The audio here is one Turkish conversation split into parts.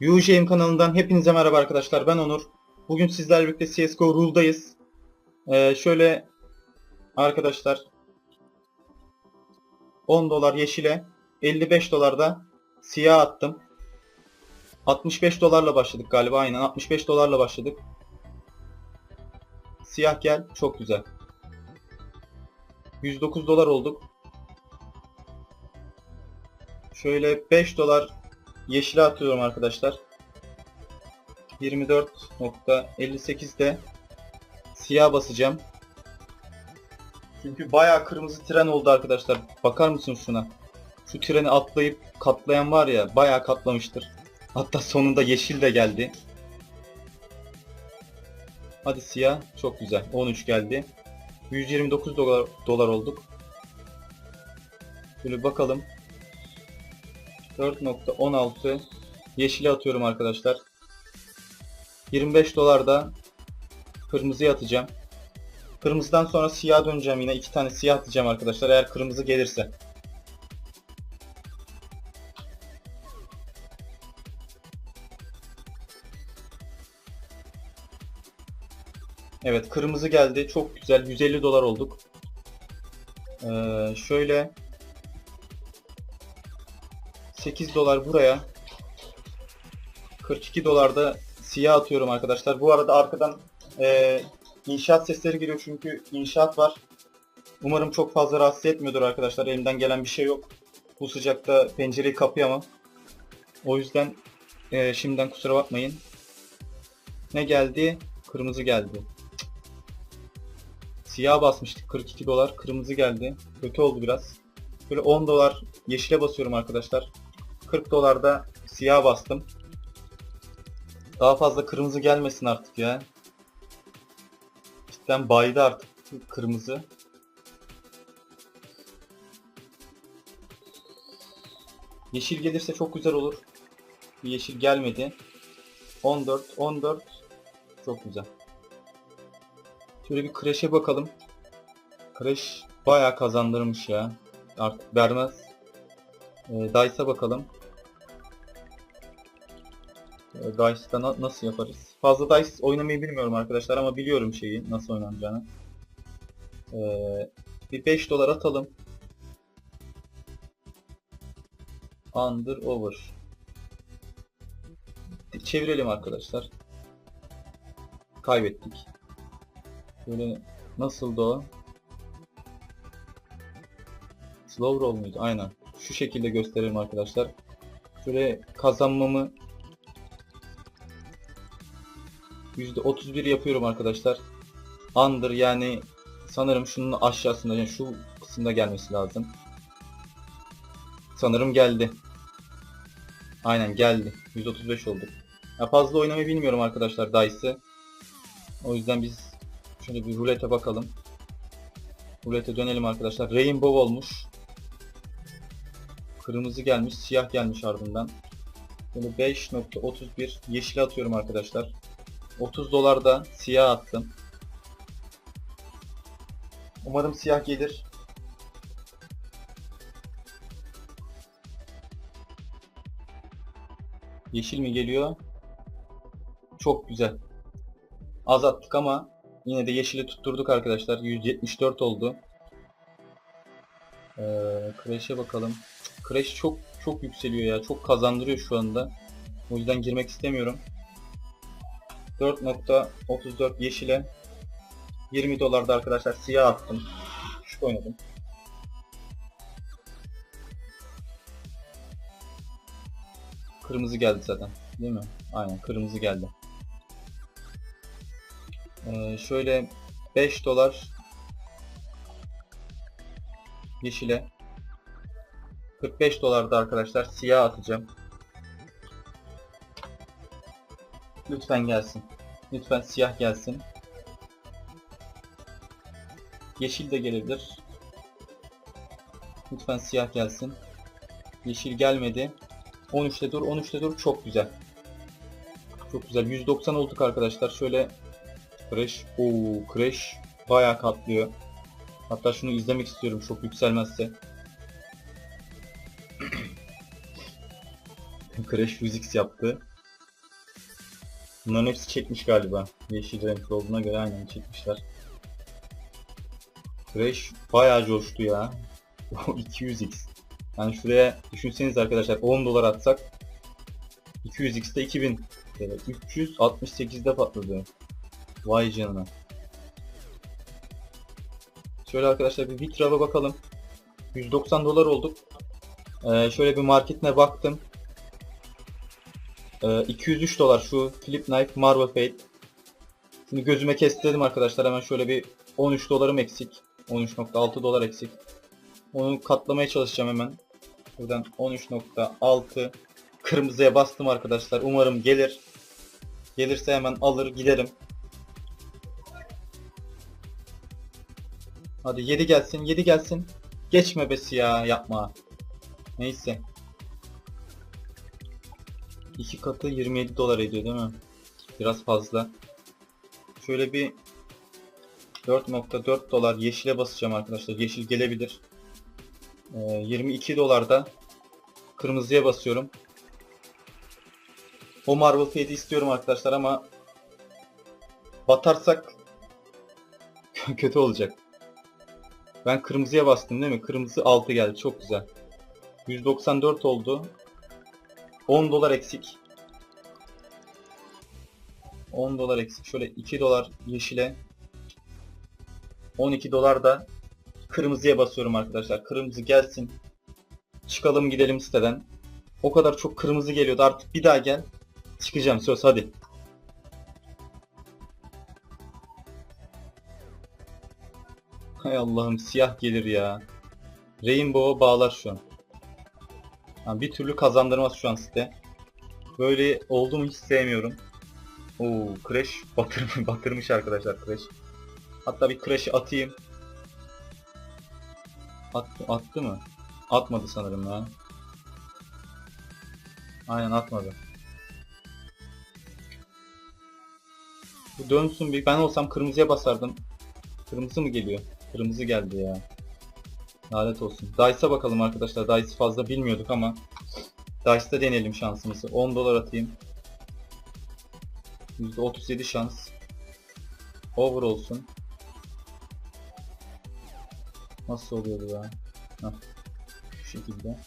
UJM kanalından hepinize merhaba arkadaşlar. Ben Onur. Bugün sizlerle birlikte CSGO Rule'dayız. Ee, şöyle arkadaşlar 10 dolar yeşile 55 dolar da siyah attım. 65 dolarla başladık galiba aynen 65 dolarla başladık. Siyah gel çok güzel. 109 dolar olduk. Şöyle 5 dolar yeşile atıyorum arkadaşlar. 24.58'de siyah basacağım. Çünkü bayağı kırmızı tren oldu arkadaşlar. Bakar mısınız şuna? Şu treni atlayıp katlayan var ya bayağı katlamıştır. Hatta sonunda yeşil de geldi. Hadi siyah. Çok güzel. 13 geldi. 129 dolar, dolar olduk. Şöyle bakalım. 4.16 yeşile atıyorum arkadaşlar. 25 dolar da kırmızıya atacağım. Kırmızıdan sonra siyah döneceğim yine. iki tane siyah atacağım arkadaşlar eğer kırmızı gelirse. Evet kırmızı geldi. Çok güzel. 150 dolar olduk. Ee, şöyle 8 dolar buraya. 42 dolar da siyah atıyorum arkadaşlar. Bu arada arkadan e, inşaat sesleri geliyor çünkü inşaat var. Umarım çok fazla rahatsız etmiyordur arkadaşlar. Elimden gelen bir şey yok. Bu sıcakta pencereyi kapayamam. O yüzden e, şimdiden kusura bakmayın. Ne geldi? Kırmızı geldi. Siyah basmıştık 42 dolar. Kırmızı geldi. Kötü oldu biraz. Böyle 10 dolar yeşile basıyorum arkadaşlar. 40 dolar da siyah bastım. Daha fazla kırmızı gelmesin artık ya. Cidden baydı artık kırmızı. Yeşil gelirse çok güzel olur. Bir yeşil gelmedi. 14, 14. Çok güzel. Şöyle bir Crash'e bakalım. Crash bayağı kazandırmış ya. Artık vermez. E, Dice'a bakalım. E, Dice'da na- nasıl yaparız? Fazla Dice oynamayı bilmiyorum arkadaşlar ama biliyorum şeyi nasıl oynanacağını. E, bir 5 dolar atalım. Under over. Çevirelim arkadaşlar. Kaybettik. Böyle nasıldı o? Slow roll muydu? Aynen. Şu şekilde gösterelim arkadaşlar. Şöyle kazanmamı %31 yapıyorum arkadaşlar. Under yani sanırım şunun aşağısında yani şu kısımda gelmesi lazım. Sanırım geldi. Aynen geldi. 135 olduk. Ya fazla oynamayı bilmiyorum arkadaşlar Dice'ı. O yüzden biz şöyle bir rulete bakalım. Rulete dönelim arkadaşlar. Rainbow olmuş. Kırmızı gelmiş, siyah gelmiş ardından. Böyle 5.31 yeşil atıyorum arkadaşlar. 30 dolar da siyah attım. Umarım siyah gelir. Yeşil mi geliyor? Çok güzel. Az attık ama yine de yeşili tutturduk arkadaşlar. 174 oldu. Ee, Crash'e bakalım. Crash çok çok yükseliyor ya. Çok kazandırıyor şu anda. O yüzden girmek istemiyorum. 4.34 yeşile 20 dolarda arkadaşlar siyah attım. Şu oynadım. Kırmızı geldi zaten. Değil mi? Aynen kırmızı geldi. Ee, şöyle 5 dolar yeşile 45 dolarda arkadaşlar siyah atacağım. Lütfen gelsin. Lütfen siyah gelsin. Yeşil de gelebilir. Lütfen siyah gelsin. Yeşil gelmedi. 13'te dur, 13'te dur. Çok güzel. Çok güzel. 190 olduk arkadaşlar. Şöyle Crash. Oo, Crash bayağı katlıyor. Hatta şunu izlemek istiyorum çok yükselmezse. Crash Physics yaptı. Bunların hepsi çekmiş galiba. Yeşil renkli olduğuna göre aynen çekmişler. Crash bayağı coştu ya. 200x. Yani şuraya düşünseniz arkadaşlar 10 dolar atsak 200x'te 2000. Evet 368'de patladı. Vay canına. Şöyle arkadaşlar bir Vitrav'a bakalım. 190 dolar olduk. Ee, şöyle bir marketine baktım. Ee, 203 dolar şu Flip Knife Marvel Fate. Şimdi gözüme kestirelim arkadaşlar. Hemen şöyle bir 13 dolarım eksik. 13.6 dolar eksik. Onu katlamaya çalışacağım hemen. Buradan 13.6 kırmızıya bastım arkadaşlar. Umarım gelir. Gelirse hemen alır giderim. Hadi 7 gelsin 7 gelsin. Geçme besi ya yapma. Neyse. İki katı 27 dolar ediyor değil mi? Biraz fazla. Şöyle bir 4.4 dolar yeşile basacağım arkadaşlar. Yeşil gelebilir. Ee, 22 dolarda kırmızıya basıyorum. O Marvel Fade'i istiyorum arkadaşlar ama batarsak kötü olacak. Ben kırmızıya bastım değil mi? Kırmızı 6 geldi. Çok güzel. 194 oldu. 10 dolar eksik. 10 dolar eksik. Şöyle 2 dolar yeşile. 12 dolar da kırmızıya basıyorum arkadaşlar. Kırmızı gelsin. Çıkalım gidelim siteden. O kadar çok kırmızı geliyordu. Artık bir daha gel. Çıkacağım söz hadi. Hay Allah'ım siyah gelir ya. Rainbow'a bağlar şu an. Ha, bir türlü kazandırmaz şu an site. Böyle oldu mu hiç sevmiyorum. Oo Crash batırmış, batırmış arkadaşlar Crash. Hatta bir Crash'i atayım. Attı, attı mı? Atmadı sanırım ya. Aynen atmadı. Bu dönsün bir. Ben olsam kırmızıya basardım. Kırmızı mı geliyor? Kırmızı geldi ya. Lanet olsun. Dice'a bakalım arkadaşlar. Dice fazla bilmiyorduk ama Dice'da deneyelim şansımızı. 10 dolar atayım. %37 şans. Over olsun. Nasıl oluyor bu ya? Heh. Bu şekilde.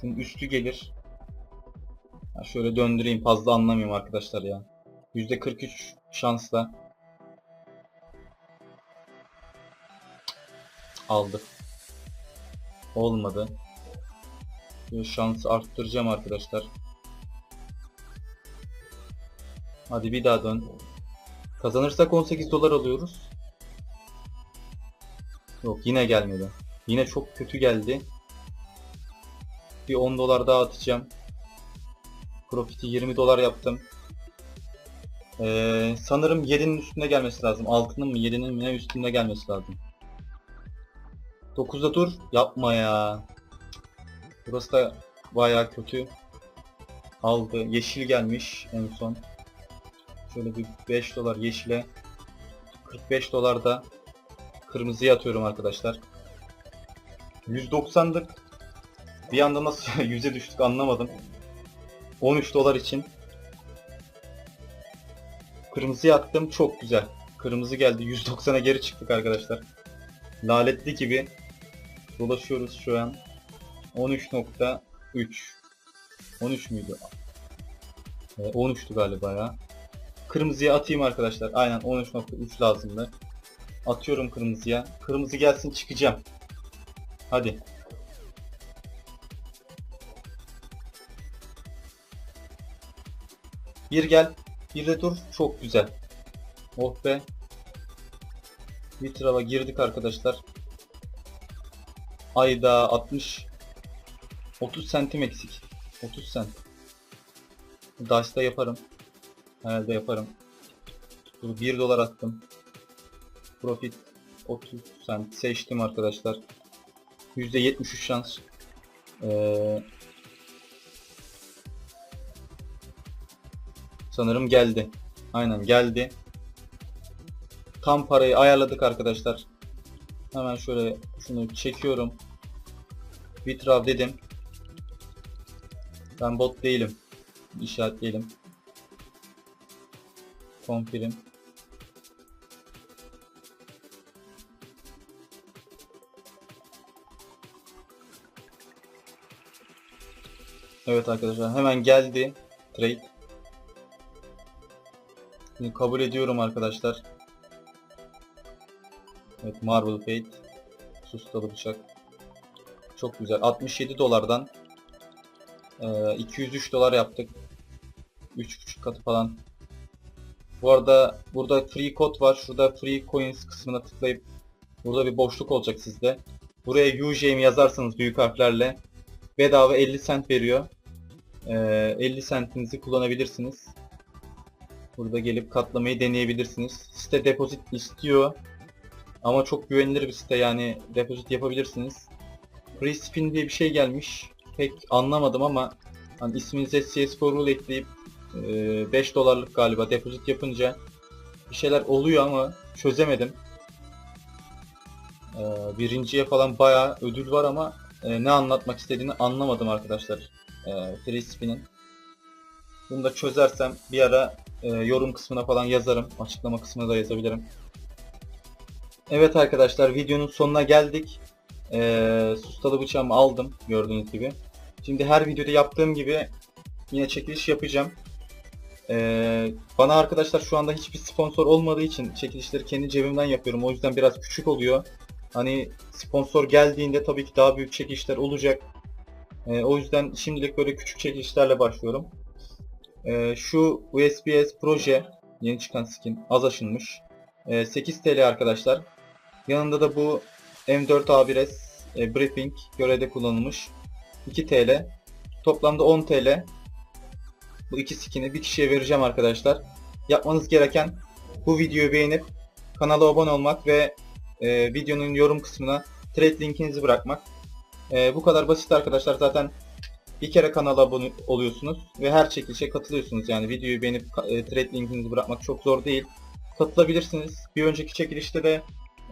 Şimdi üstü gelir. Ya şöyle döndüreyim. Fazla anlamıyorum arkadaşlar ya. %43 şansla aldı. Olmadı. Şansı arttıracağım arkadaşlar. Hadi bir daha dön. Kazanırsak 18 dolar alıyoruz. Yok yine gelmedi. Yine çok kötü geldi. Bir 10 dolar daha atacağım. Profiti 20 dolar yaptım. Ee, sanırım 7'nin üstünde gelmesi lazım. 6'nın mı 7'nin mi üstünde gelmesi lazım. 9'da dur. Yapma ya. Burası da baya kötü. Aldı. Yeşil gelmiş en son. Şöyle bir 5 dolar yeşile. 45 dolar da kırmızıya atıyorum arkadaşlar. 190'dık. Bir anda nasıl 100'e düştük anlamadım. 13 dolar için. Kırmızıya attım. Çok güzel. Kırmızı geldi. 190'a geri çıktık arkadaşlar. Laletli gibi dolaşıyoruz şu an. 13.3 13 müydü? Ee, 13'tü galiba ya. Kırmızıya atayım arkadaşlar. Aynen 13.3 lazımdı. Atıyorum kırmızıya. Kırmızı gelsin çıkacağım. Hadi. Bir gel. Bir de dur. Çok güzel. Oh be. Bir trava girdik arkadaşlar. Ayda 60 30 sentim eksik. 30 sent. Dash'ta yaparım. Herhalde yaparım. Dur 1 dolar attım. Profit 30 sent seçtim arkadaşlar. %73 şans. Ee, sanırım geldi. Aynen geldi. Tam parayı ayarladık arkadaşlar. Hemen şöyle şunu çekiyorum. Bitrav dedim. Ben bot değilim. işaretleyelim. Confirm. Evet arkadaşlar hemen geldi trade. Bunu kabul ediyorum arkadaşlar. Evet Marble Fate. Sustalı bıçak. Çok güzel. 67 dolardan e, 203 dolar yaptık. 3.5 katı falan. Bu arada burada free code var. Şurada free coins kısmına tıklayıp burada bir boşluk olacak sizde. Buraya UJM yazarsanız büyük harflerle bedava 50 cent veriyor. E, 50 centinizi kullanabilirsiniz. Burada gelip katlamayı deneyebilirsiniz. Site depozit istiyor. Ama çok güvenilir bir site yani depozit yapabilirsiniz. Free spin diye bir şey gelmiş. Pek anlamadım ama hani isminize CSGO rule ekleyip e, 5 dolarlık galiba depozit yapınca bir şeyler oluyor ama çözemedim. E, birinciye falan bayağı ödül var ama e, ne anlatmak istediğini anlamadım arkadaşlar. E, free. Bunu da çözersem bir ara e, yorum kısmına falan yazarım. Açıklama kısmına da yazabilirim. Evet arkadaşlar videonun sonuna geldik. E, sustalı bıçağımı aldım gördüğünüz gibi. Şimdi her videoda yaptığım gibi yine çekiliş yapacağım. E, bana arkadaşlar şu anda hiçbir sponsor olmadığı için çekilişleri kendi cebimden yapıyorum. O yüzden biraz küçük oluyor. Hani sponsor geldiğinde tabii ki daha büyük çekilişler olacak. E, o yüzden şimdilik böyle küçük çekilişlerle başlıyorum. Ee, şu USPS proje yeni çıkan skin az aşınmış. Ee, 8 TL arkadaşlar. Yanında da bu M4A1S e, Briefing görevde kullanılmış. 2 TL. Toplamda 10 TL. Bu iki skin'i bir kişiye vereceğim arkadaşlar. Yapmanız gereken bu videoyu beğenip kanala abone olmak ve e, videonun yorum kısmına trade linkinizi bırakmak. E, bu kadar basit arkadaşlar. Zaten bir kere kanala abone oluyorsunuz ve her çekilişe katılıyorsunuz. Yani videoyu beğenip e, trade linkinizi bırakmak çok zor değil. Katılabilirsiniz. Bir önceki çekilişte de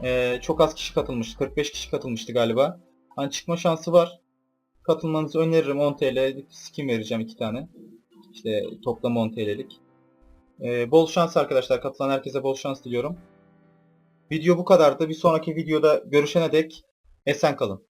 e, çok az kişi katılmıştı. 45 kişi katılmıştı galiba. Hani çıkma şansı var. Katılmanızı öneririm. 10 TL skin vereceğim 2 tane. İşte toplam 10 TL'lik. E, bol şans arkadaşlar. Katılan herkese bol şans diliyorum. Video bu kadardı. Bir sonraki videoda görüşene dek esen kalın.